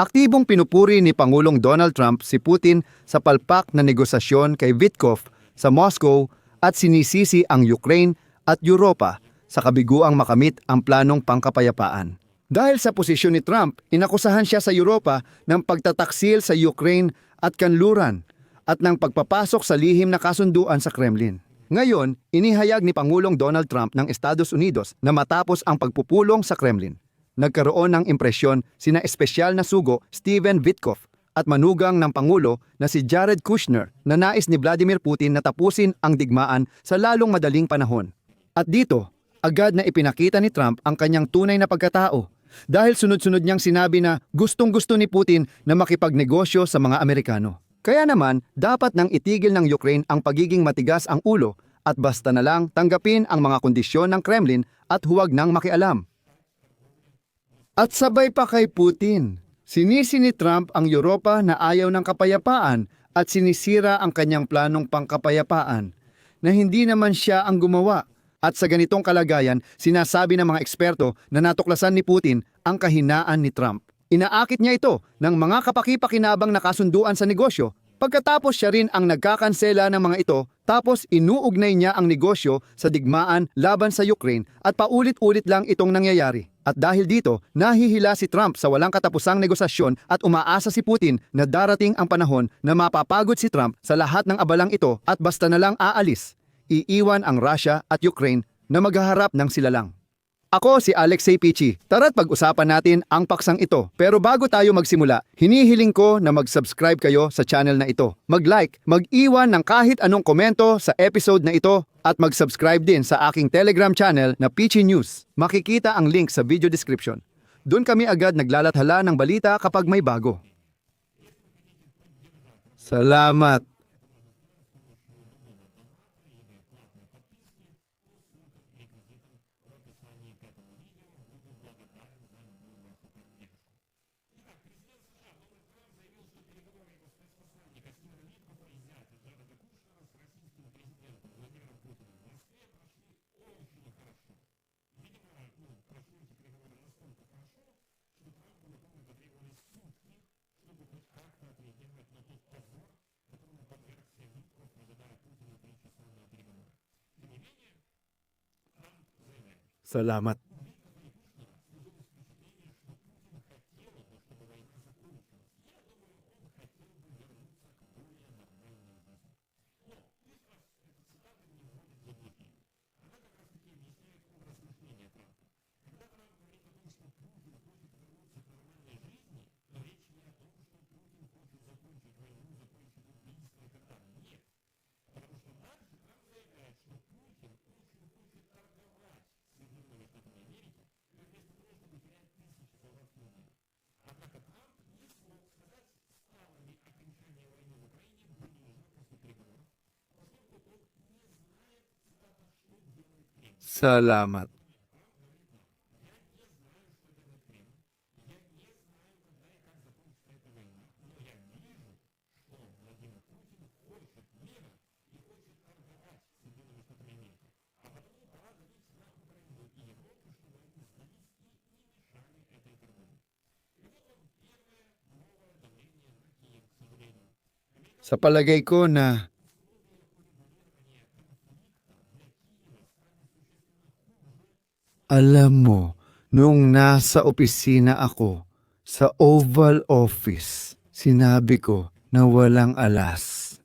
Aktibong pinupuri ni Pangulong Donald Trump si Putin sa palpak na negosasyon kay Vitkov sa Moscow at sinisisi ang Ukraine at Europa sa kabiguang makamit ang planong pangkapayapaan. Dahil sa posisyon ni Trump, inakusahan siya sa Europa ng pagtataksil sa Ukraine at kanluran at ng pagpapasok sa lihim na kasunduan sa Kremlin. Ngayon, inihayag ni Pangulong Donald Trump ng Estados Unidos na matapos ang pagpupulong sa Kremlin. Nagkaroon ng impresyon sina espesyal na sugo Steven Vitkov at manugang ng Pangulo na si Jared Kushner na nais ni Vladimir Putin na tapusin ang digmaan sa lalong madaling panahon. At dito, agad na ipinakita ni Trump ang kanyang tunay na pagkatao dahil sunod-sunod niyang sinabi na gustong-gusto ni Putin na makipagnegosyo sa mga Amerikano. Kaya naman, dapat nang itigil ng Ukraine ang pagiging matigas ang ulo at basta na lang tanggapin ang mga kondisyon ng Kremlin at huwag nang makialam. At sabay pa kay Putin, sinisi ni Trump ang Europa na ayaw ng kapayapaan at sinisira ang kanyang planong pangkapayapaan na hindi naman siya ang gumawa. At sa ganitong kalagayan, sinasabi ng mga eksperto na natuklasan ni Putin ang kahinaan ni Trump. Inaakit niya ito ng mga kapakipakinabang na kasunduan sa negosyo Pagkatapos siya rin ang nagkakansela ng mga ito, tapos inuugnay niya ang negosyo sa digmaan laban sa Ukraine at paulit-ulit lang itong nangyayari. At dahil dito, nahihila si Trump sa walang katapusang negosasyon at umaasa si Putin na darating ang panahon na mapapagod si Trump sa lahat ng abalang ito at basta na lang aalis. Iiwan ang Russia at Ukraine na maghaharap ng sila lang. Ako si Alexei Pichi. Tara't pag-usapan natin ang paksang ito. Pero bago tayo magsimula, hinihiling ko na mag-subscribe kayo sa channel na ito. Mag-like, mag-iwan ng kahit anong komento sa episode na ito at mag-subscribe din sa aking Telegram channel na Pichi News. Makikita ang link sa video description. Doon kami agad naglalathala ng balita kapag may bago. Salamat. Salamat. Salamat. Sa palagay ko na Alam mo, nung nasa opisina ako sa Oval Office, sinabi ko na walang alas.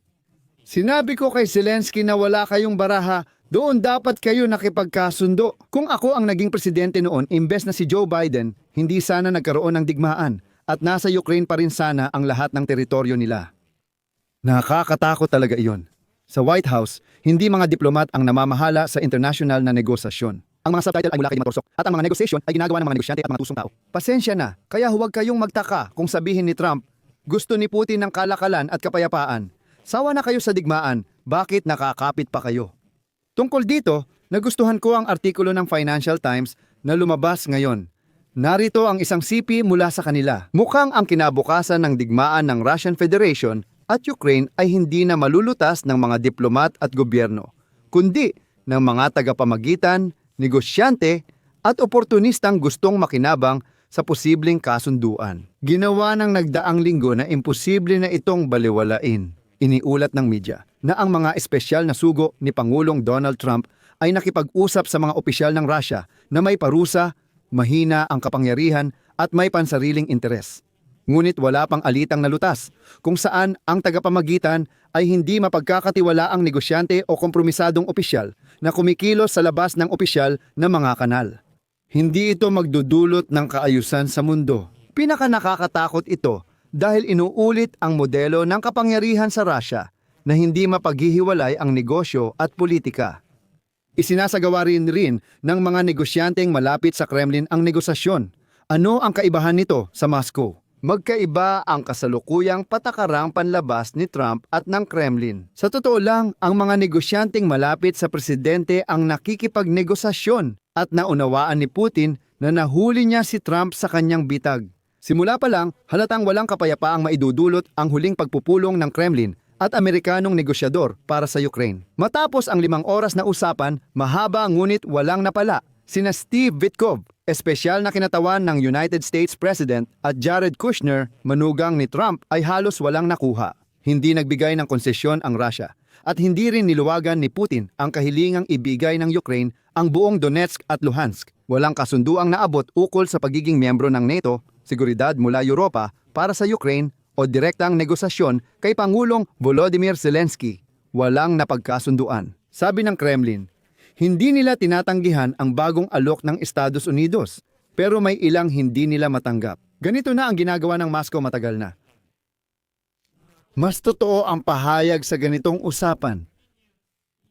Sinabi ko kay Zelensky na wala kayong baraha, doon dapat kayo nakipagkasundo. Kung ako ang naging presidente noon, imbes na si Joe Biden, hindi sana nagkaroon ng digmaan at nasa Ukraine pa rin sana ang lahat ng teritoryo nila. Nakakatakot talaga iyon. Sa White House, hindi mga diplomat ang namamahala sa international na negosasyon. Ang mga subtitle ay mula kay Matorsok at ang mga negotiation ay ginagawa ng mga negosyante at mga tusong tao. Pasensya na, kaya huwag kayong magtaka kung sabihin ni Trump, gusto ni Putin ng kalakalan at kapayapaan. Sawa na kayo sa digmaan, bakit nakakapit pa kayo? Tungkol dito, nagustuhan ko ang artikulo ng Financial Times na lumabas ngayon. Narito ang isang sipi mula sa kanila. Mukhang ang kinabukasan ng digmaan ng Russian Federation at Ukraine ay hindi na malulutas ng mga diplomat at gobyerno, kundi ng mga tagapamagitan, negosyante at oportunistang gustong makinabang sa posibleng kasunduan. Ginawa ng nagdaang linggo na imposible na itong baliwalain. Iniulat ng media na ang mga espesyal na sugo ni Pangulong Donald Trump ay nakipag-usap sa mga opisyal ng Russia na may parusa, mahina ang kapangyarihan at may pansariling interes. Ngunit wala pang alitang nalutas kung saan ang tagapamagitan ay hindi mapagkakatiwala ang negosyante o kompromisadong opisyal na kumikilos sa labas ng opisyal na mga kanal. Hindi ito magdudulot ng kaayusan sa mundo. Pinaka nakakatakot ito dahil inuulit ang modelo ng kapangyarihan sa Russia na hindi mapaghihiwalay ang negosyo at politika. Isinasagawa rin rin ng mga negosyanteng malapit sa Kremlin ang negosasyon. Ano ang kaibahan nito sa Moscow? Magkaiba ang kasalukuyang patakarang panlabas ni Trump at ng Kremlin. Sa totoo lang, ang mga negosyanteng malapit sa presidente ang nakikipagnegosasyon at naunawaan ni Putin na nahuli niya si Trump sa kanyang bitag. Simula pa lang, halatang walang kapayapaang maidudulot ang huling pagpupulong ng Kremlin at Amerikanong negosyador para sa Ukraine. Matapos ang limang oras na usapan, mahaba ngunit walang napala. Sina Steve Witkoff, espesyal na kinatawan ng United States President at Jared Kushner, manugang ni Trump ay halos walang nakuha. Hindi nagbigay ng konsesyon ang Russia at hindi rin niluwagan ni Putin ang kahilingang ibigay ng Ukraine ang buong Donetsk at Luhansk. Walang kasunduang naabot ukol sa pagiging miyembro ng NATO, seguridad mula Europa para sa Ukraine o direktang negosasyon kay Pangulong Volodymyr Zelensky. Walang napagkasunduan. Sabi ng Kremlin, hindi nila tinatanggihan ang bagong alok ng Estados Unidos, pero may ilang hindi nila matanggap. Ganito na ang ginagawa ng Moscow matagal na. Mas totoo ang pahayag sa ganitong usapan.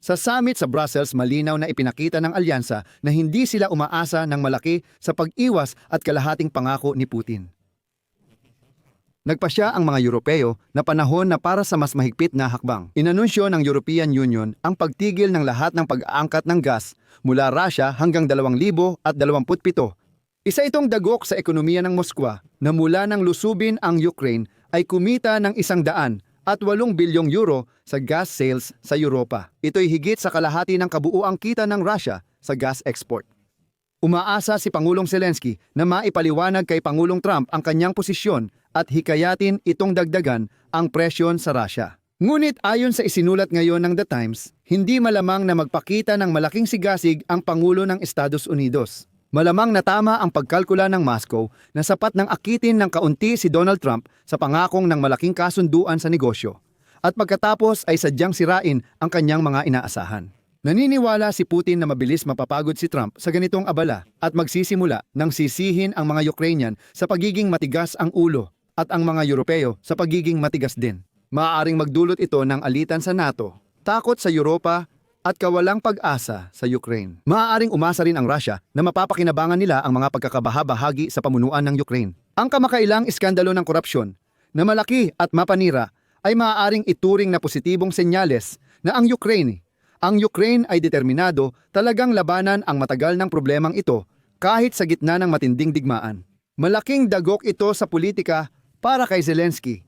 Sa summit sa Brussels, malinaw na ipinakita ng alyansa na hindi sila umaasa ng malaki sa pag-iwas at kalahating pangako ni Putin. Nagpasya ang mga Europeo na panahon na para sa mas mahigpit na hakbang. Inanunsyo ng European Union ang pagtigil ng lahat ng pag-aangkat ng gas mula Russia hanggang 2027. Isa itong dagok sa ekonomiya ng Moskwa na mula ng lusubin ang Ukraine ay kumita ng isang daan at 8 bilyong euro sa gas sales sa Europa. Ito'y higit sa kalahati ng kabuuang kita ng Russia sa gas export. Umaasa si Pangulong Zelensky na maipaliwanag kay Pangulong Trump ang kanyang posisyon at hikayatin itong dagdagan ang presyon sa Russia. Ngunit ayon sa isinulat ngayon ng The Times, hindi malamang na magpakita ng malaking sigasig ang Pangulo ng Estados Unidos. Malamang na tama ang pagkalkula ng Moscow na sapat ng akitin ng kaunti si Donald Trump sa pangakong ng malaking kasunduan sa negosyo. At pagkatapos ay sadyang sirain ang kanyang mga inaasahan. Naniniwala si Putin na mabilis mapapagod si Trump sa ganitong abala at magsisimula ng sisihin ang mga Ukrainian sa pagiging matigas ang ulo at ang mga Europeo sa pagiging matigas din. Maaaring magdulot ito ng alitan sa NATO, takot sa Europa at kawalang pag-asa sa Ukraine. Maaaring umasa rin ang Russia na mapapakinabangan nila ang mga pagkakabaha-bahagi sa pamunuan ng Ukraine. Ang kamakailang iskandalo ng korupsyon na malaki at mapanira ay maaaring ituring na positibong senyales na ang Ukraine ang Ukraine ay determinado talagang labanan ang matagal ng problemang ito kahit sa gitna ng matinding digmaan. Malaking dagok ito sa politika para kay Zelensky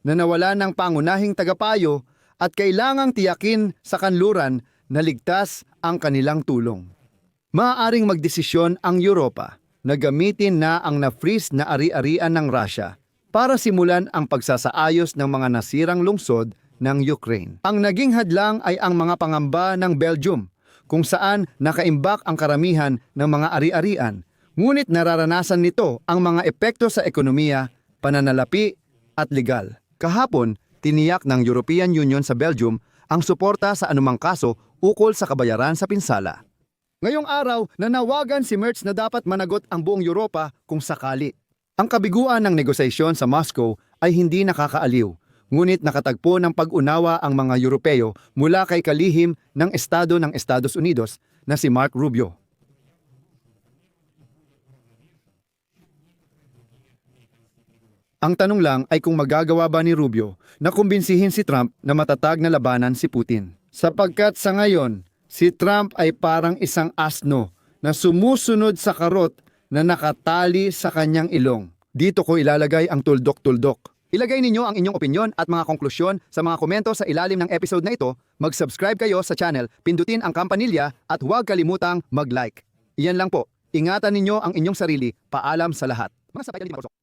na nawala ng pangunahing tagapayo at kailangang tiyakin sa kanluran na ligtas ang kanilang tulong. Maaaring magdesisyon ang Europa na gamitin na ang na-freeze na ari-arian ng Russia para simulan ang pagsasaayos ng mga nasirang lungsod ng Ukraine. Ang naging hadlang ay ang mga pangamba ng Belgium, kung saan nakaimbak ang karamihan ng mga ari-arian, ngunit nararanasan nito ang mga epekto sa ekonomiya, pananalapi at legal. Kahapon, tiniyak ng European Union sa Belgium ang suporta sa anumang kaso ukol sa kabayaran sa pinsala. Ngayong araw, nanawagan si Merz na dapat managot ang buong Europa kung sakali. Ang kabiguan ng negosasyon sa Moscow ay hindi nakakaaliw ngunit nakatagpo ng pag-unawa ang mga Europeo mula kay kalihim ng Estado ng Estados Unidos na si Mark Rubio. Ang tanong lang ay kung magagawa ba ni Rubio na kumbinsihin si Trump na matatag na labanan si Putin. Sapagkat sa ngayon, si Trump ay parang isang asno na sumusunod sa karot na nakatali sa kanyang ilong. Dito ko ilalagay ang tuldok-tuldok. Ilagay ninyo ang inyong opinyon at mga konklusyon sa mga komento sa ilalim ng episode na ito, mag-subscribe kayo sa channel, pindutin ang kampanilya at huwag kalimutang mag-like. Iyan lang po. Ingatan ninyo ang inyong sarili. Paalam sa lahat. Mga mapusok.